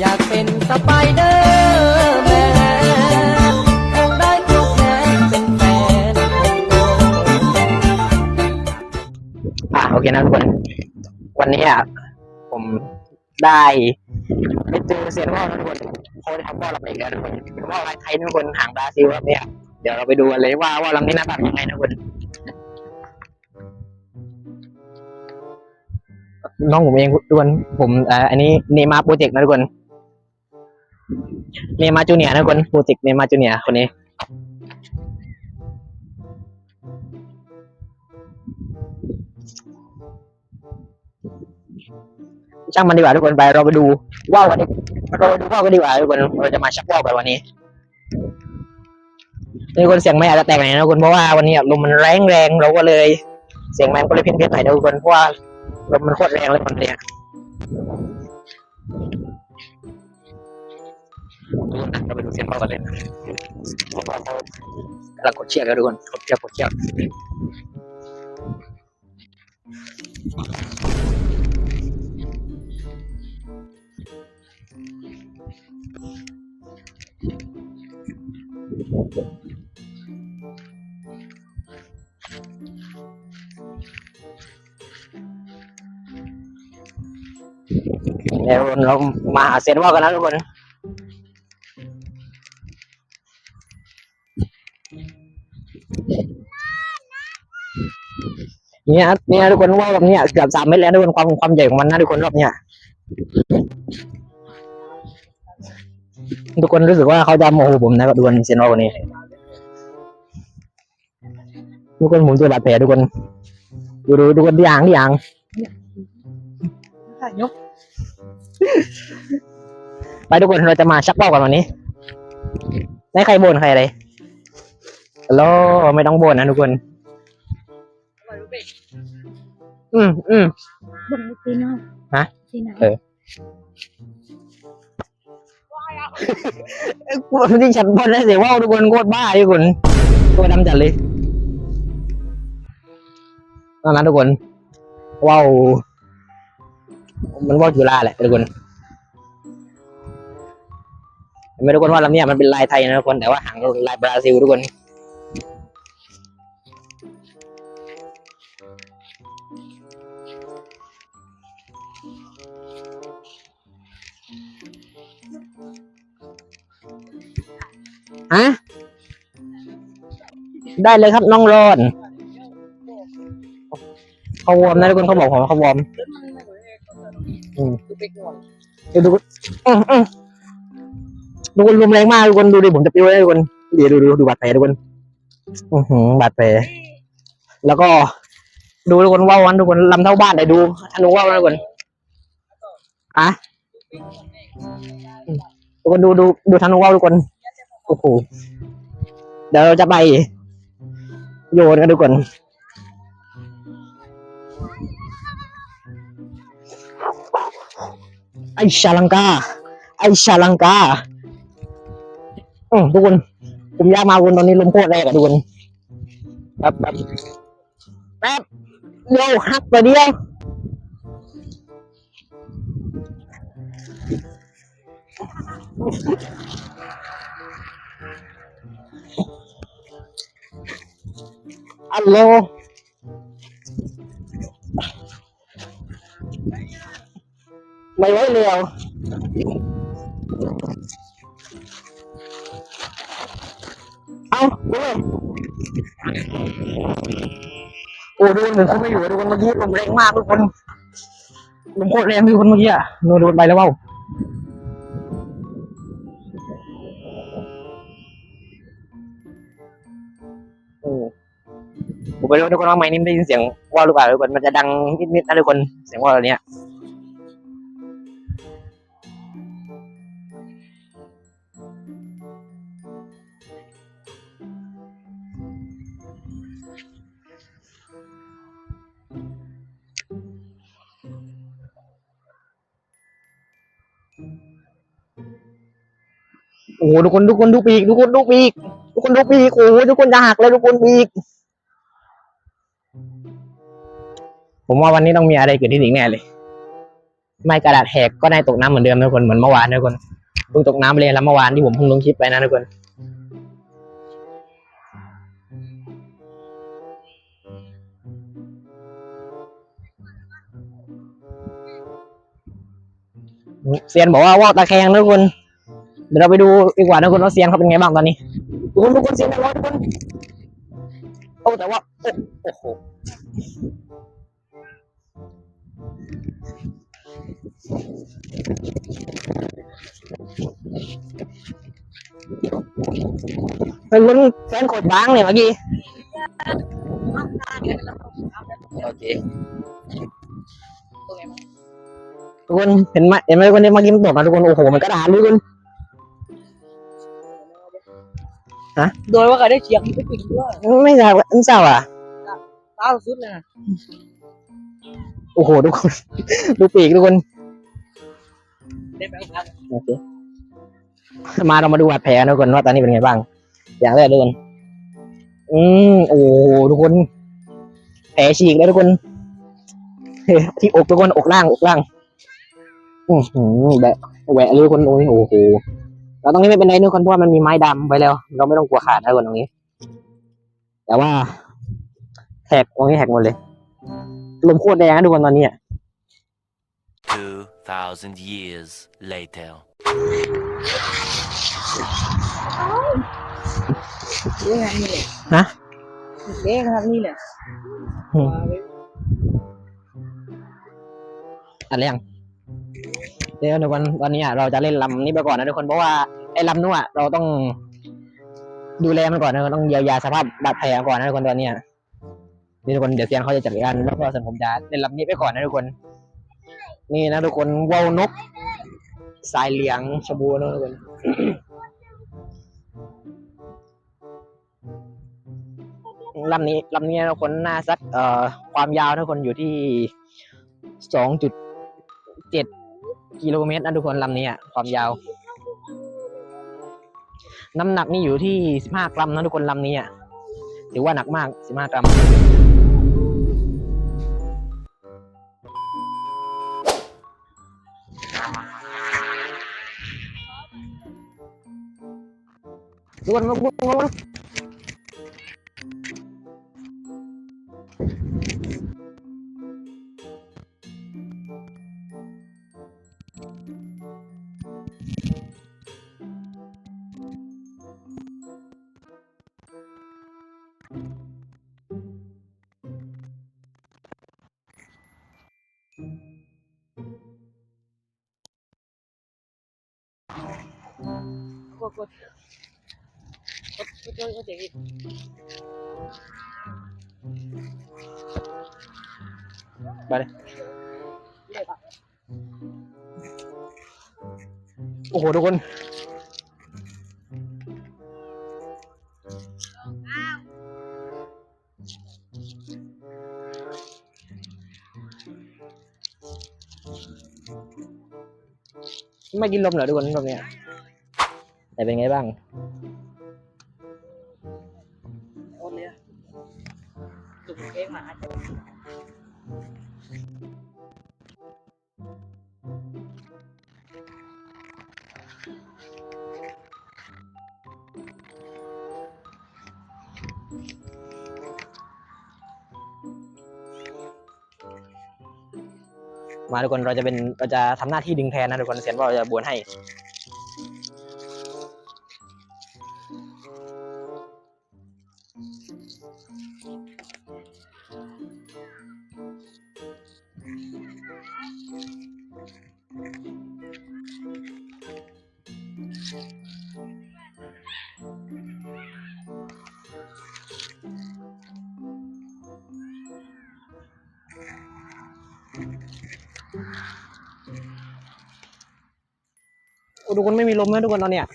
อยากเป็นสไปเดอร์แมนคงได้ควงแขนเป็นแฟนโอ้อะโอเคนะทุกคน วันนี้อะผมได้ไปเจอเซียนว่าวนะทุกคนเขาได้ทำว่าวลำอีกแล้วทุกคนเป็นว่าวลายไทยนะทุกคนห่างบราซิลครับเนี่ยเดี๋ยวเราไปดูกันเลยว่าว่าวลำนี้หน้าตาเป็นยังไงนะทุกคนน้องผมเองทุกคนผมเอ่ออันนี้เนมาโปรเจกต์นะทุกคน เนมาจูเนียนะทุกคนโปรเจกเนมาจูเนียคนนี้ ช่างมันดีกว่าทุกคนไปเราไปดูว่าวกันดีเราไปดูว่าวกันดีกว่าทุกคนเราจะมาชักว่าวกันวันนี้นี่คนเสียงไม่อาจจะแตกหน่อยนะทุกคนเพราะว่าวันนี้ลมมันแรงแรงเราก็เลย เสียงแมนก็เลยเพี้ยนเพี้ยนหน่อยนะทุกคนเพราะว่าลมมันโคตรแรงเลยมันเนี่ย เราไปดูเสียงว่าวกันเลยนะว่าวเขากำลังกดเชือกแล้วทุกคนกดเชือกกดเชือกเดี๋ยวเรามาหาเซียนว่าวกันนะทุกคน เนี่ยเนี่ยทุกคนว่าวแบบเนี้ยเกือบสามเมตรแล้วทุกคนความความใหญ่ของมันนะทุกคนรอบเนี้ยทุกคนรู้สึกว่าเขาจะโมโหผมนะครับทุกคนเซียนว่าวคนนี้ทุกคนผมเจอบาดแผลทุกคนดูดูทุกคนที่อ่างที่อ่างยกไปทุกคนเราจะมาชักเป้ากันวันนี้ได้ใครบ่นใครอะไรฮัลโหลไม่ต้องบ่นนะทุกคน อืมอืมบนที่นอกฮะที่ไหนเออกูที่ฉันบ่นได้เสียว่าวทุกคนโคตรบ้าทุกคนตัวดำจัดเลยนั่นนะทุกคนว้าวมันว่าวจุฬาแหละทุกคนไม่ทุกคนว่าลำเนี้ยมันเป็นลายไทยนะทุกคนแต่ว่าหางลายบราซิลทุกคน ฮะได้เลยครับน้องรอนเขาวอร์มนะทุกคนเขาบอกผมว่าเขาวอร์มอืมดูดูอืมอืมทุกคนรุนแรงมากทุกคนดูดิผมจะปิ้วเลยทุกคนเดี๋ยวดูดูดูบาดแผลทุกคนอือหือบาดแผลแล้วก็ ดูทุกคนว่าวันทุกคนลำเท่าบ้านเลยดูธนูว่าวันทุกคนอะทุกคนดูดูดูธนูว่าวทุกคน โอ้โหเดี๋ยวเราจะไป โยนกันทุกคนไอชาลังกา ไอชาลังกาอืมทุกคน ผมยากมาวนตอนนี้ลมโคตรแรงอะทุกคนแป๊บแป๊บแป๊บเดียวหักไปเดียว อัลโลไม่ไหวแล้วเอาเว้ยโอ้ดูผมเขาไม่อยู่ทุกคนเมื่อกี้ลมแรงมากทุกคนลมโคตรแรงทุกคนเมื่อกี้อะโดนโดนไปแล้วเปล่า ผมไม่รู้ทุกคนว่าไม้นี่ได้ยินเสียงว่าหรือเปล่าทุกคนมันจะดังนิดๆนะทุกคนเสียงว่าวตัวเนี้ยโอ้โหทุกคนทุกคนดูปีกทุกคนดูปีกทุกคนดูปีกโอ้โหทุกคนจะหักเลยทุกคนปีก ผมว่าวันนี้ต้องมีอะไรเกิดขึ้นอีกแน่เลย ไม่กระดาษแหกก็ได้ตกน้ำเหมือนเดิมนะทุกคนเหมือนเมื่อวานนะทุกคนเพิ่งตกน้ำไปเลยแล้วเมื่อวานที่ผมเพิ่งลงคลิปไปนะทุกคนเซียนบอกว่าว่าวตะแคงนะทุกคนเดี๋ยวเราไปดูดีกว่านะทุกคนว่าเซียนเขาเป็นไงบ้างตอนนี้ทุกคนทุกคนเซียนร้อนทุกคนโอ้แต่ว่าโอ้โอ้โห เป็นคนแฟนโคตรบ้างเลยเมื่อกี้ โอเคทุกคนเห็นไหมเห็นไหมทุกคนเนี่ยเมื่อกี้มันตกนะทุกคนโอ้โหมันกระดาษเลยทุกคนโดยว่าก็ได้เชียงไม่ปิดด้วยไม่ทราบว่าไม่ทราบอะ ตาสุดเลยนะโอ้โหทุกคนดูปีกทุกคนได้ไปครับโอเคมาเรามาดูบาดแผลนะทุกคนว่าตอนนี้เป็นไงบ้าง อย่างแรกทุกคนอืมโอ้โหทุกคน แผลฉีกแล้วทุกคนที่อกทุกคนอกล่างอกล่างอือหือแบะแหวะเลยทุกคนโอ้ยโอ้โหแล้วตรงนี้ไม่เป็นไรทุกคนเพราะว่ามันมีไม้ดำไว้แล้ว เราไม่ต้องกลัวขาดนะทุกคนตรงนี้ แต่ว่าแหกตรงนี้แหกหมดเลย ลมโคตรแรงนะทุกคนตอนนี้อะ2,000 years later. เด้งนี่แหละฮะเด้งครับนี่แหละอืมอัดหรือยังเดี๋ยวทุกคนตอนนี้อะเราจะเล่นลำนี้ไปก่อนนะทุกคนเพราะว่าไอ้ลำนู้นอะเราต้อง ดูแลมันก่อนนะต้องเยียวยาสภาพบาดแผลก่อนนะทุกคนตอนนี้อะ นี่ทุกคนเดี๋ยวเซียนเขาจะจัดการแล้วก็ส่วนผมจะเล่นลำนี้ไปก่อนนะทุกคน นี่นะทุกคนว่าวนก สายเหลียงชบูนะทุกคนลำนี้ลำนี้นะทุกคนหน้าสักเอ่อความยาวนะทุกคนอยู่ที่สองจุดเจ็ดกิโลเมตรนะทุกคนลำนี้อะความยาว น้ำหนักนี่อยู่ที่สิบห้ากรัมนะทุกคนลำนี้อะถือว่าหนักมากสิบห้ากรัม ทุกคนทุก คนทุกคนกดกดกดกดกดเสียงอีกไปเลยโอ้โหทุกคน ไม่กินลมเหรอทุกคนรอบเนี้ยแต่เป็นไงบ้าง มาทุกคนเราจะเป็นเราจะทำหน้าที่ดึงแทนนะทุกคนเสียนว่าเราจะบวนให้ โอ้ทุกคนไม่มีลมนะทุกคนตอนเนี้ย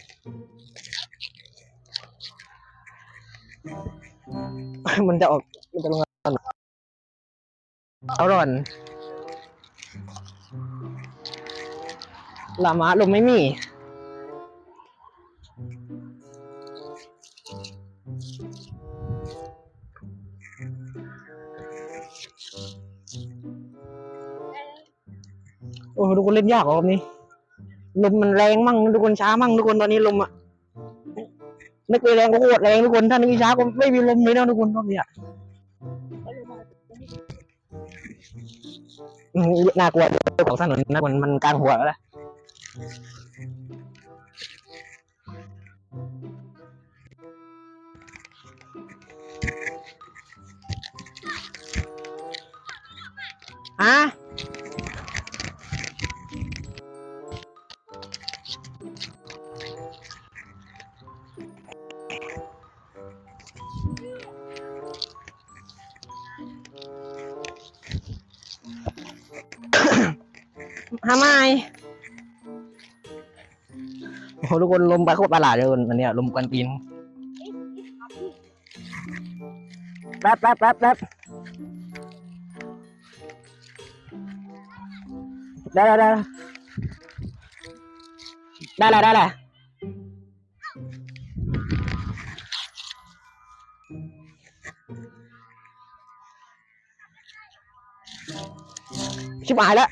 มันจะออกมันจะลงมาตอนไหนเอาร่อนลามะลมไม่มี โอ้ทุกคนเล่นยากรอบนี้ ลมมันแรงมั่งทุกคนช้ามั่งทุกคนตอนนี้ลมอะนึกไปแรงก็โคตรแรงทุกคนถ้านึกช้าก็ไม่มีลมเลยนะทุกคนรอบนี้อะน่ากลัวด้วยของถนนนะมันมันกลางหัวแล้วนะอะ ทำไมโอ้โหทุกคนลมไปโคตรประหลาดเลยวันเนี้ยลมกวนตีนแป๊บแป๊บแป๊บแป๊บได้ได้ได้ ได้ได้ได้ได้ชิบหายแล้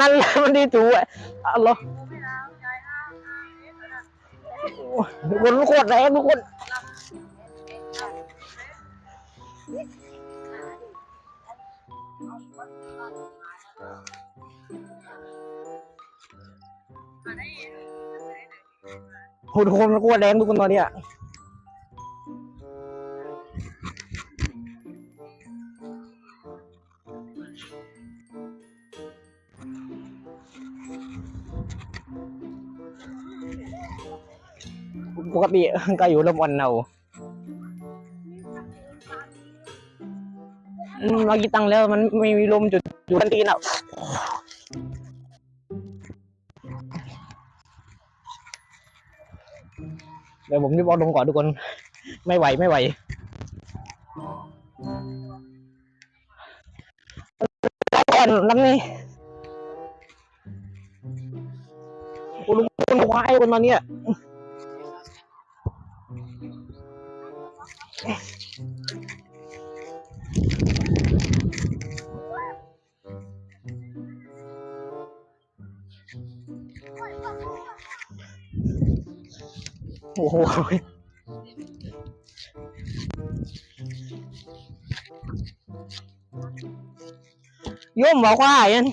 นั่นแหละมันดีจูอะอัลโหลทุกคนทุกคนแรงทุกคนโหทุกคนทุกคนแรงทุกคนตอนนี้ย ปกติก็อยู่ลมวันเอาอืมเรากี่ตังค์แล้วมันไม่มีลมจุดอยู่ทันทีน่ะเดี๋ยวผมรีบเอาลงก่อนทุกคน ไม่ไหวไม่ไหวก่อนน้ำนี่โอ้ลุงคนควายคนตอนเนี้ย โอ้โหย่มบอกว่ายัน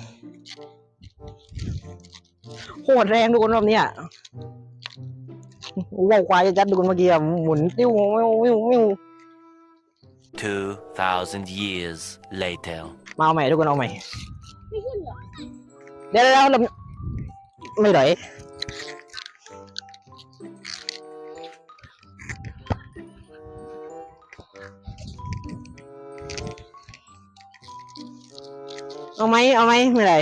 โคตรแรงทุกคนรอบเนี้ย ว่าวควายจะจัดทุกคนเมื่อกี้อะหมุนติ้ววิววิววิว2,000 years later. มาเอาใหม่ทุกคนเอาใหม่เดี๋ยวเดี๋ยวเดี๋ยวไม่ไหลเอาไหมเอาไหมไม่ไหล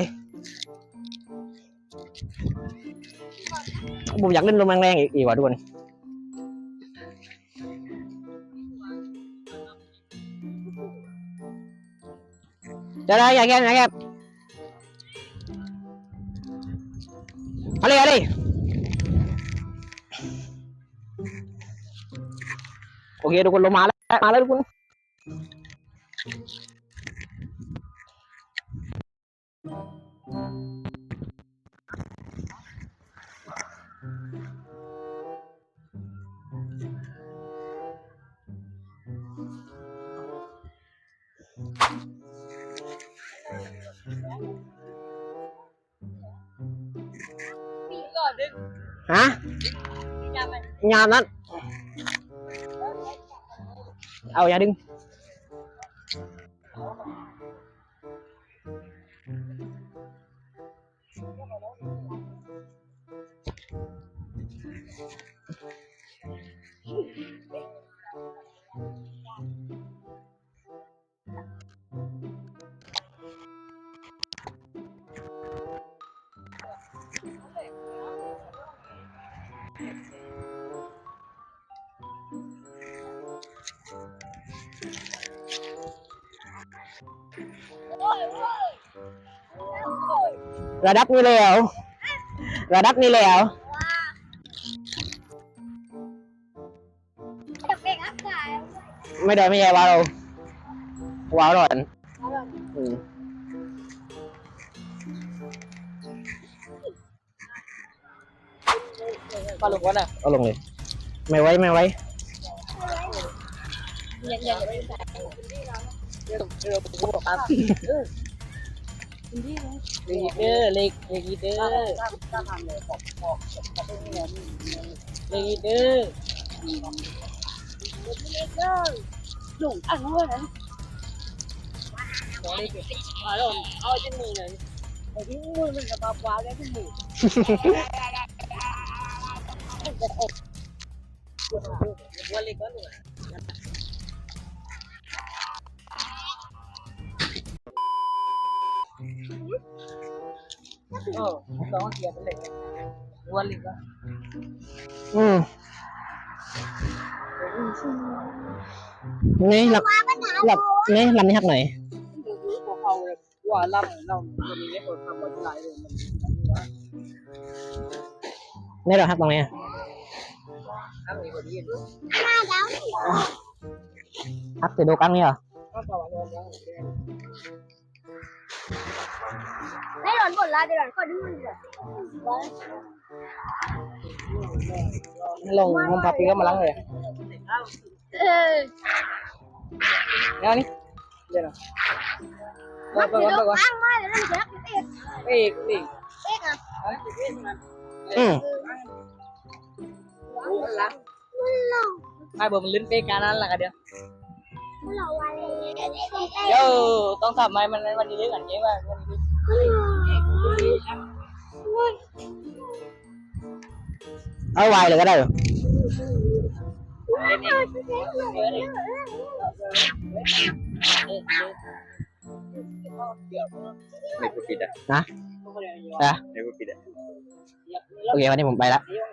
ผมอยากเล่นลมแรงๆอีกอีกว่ะทุกคนเดี๋ยวๆอย่าแกล้งอย่าแกล้งเอาเลยเอาเลยโอเคทุกคนลงมาแล้วมาแล้วทุกคน งานนั้นเอาอย่าดึง ระดับนี้แล้ว ระดับนี้แล้วจะเป็นอากาศไม่ได้ไม่ใช่ว้าวเราว้าวหน่อยอืมปลาลูกวะน่ะเอาลงเลย ไม่ไว้ไม่ไว้ยังยังไม่ใส่เดี๋ยวเดอรับเออเล็กเดอเล็กเล็กเดอถ้าทำเลยบอกบอกเล็กเด้อหลงอันนู้นนะเล็กมาล้วเอาจมูกเลยไอ้ที่มือมันจะปาปาแล้วจมูกว่าเล็กก็หนู เออสองเทียบไปเลยวันลิกอะอืมนี่ลำลำนี่ลำนี้หักหน่อยพวกเขาเลยว่าล่ำล่ำวันนี้ได้คนทำบอลไลน์เลยมันนี่เราหักตรงนี้อะทำมีคนยืนมาแล้วหักติดดูกลางนี่เหรอ ไม่หล่นหมดละเดี๋ยวหล่นก็ดื้อเลยลงมุมพาปีก็มาล้างเลยเออแล้วนี่เดี๋ยวนะมัมานไปคือก่อนไปลูกก่อนอ้างมาแล้วมันจะเอ๊ะเอกนี่เอ๊ะอะอืมมันหลงไอ้เบอร์มันลิ้นเป๊กการนั้นแหละกันเดียวมันหลงวันเลยโย่ต้ เรื่องอันนี้ว่าวันนี้เอาไวเลยก็ได้เหรอเล่นเองเยอะดิเออไม่พูดผิดอะนะเอออะไม่พูดผิดอะโอเควันนี้ผมไปละเดี๋ยว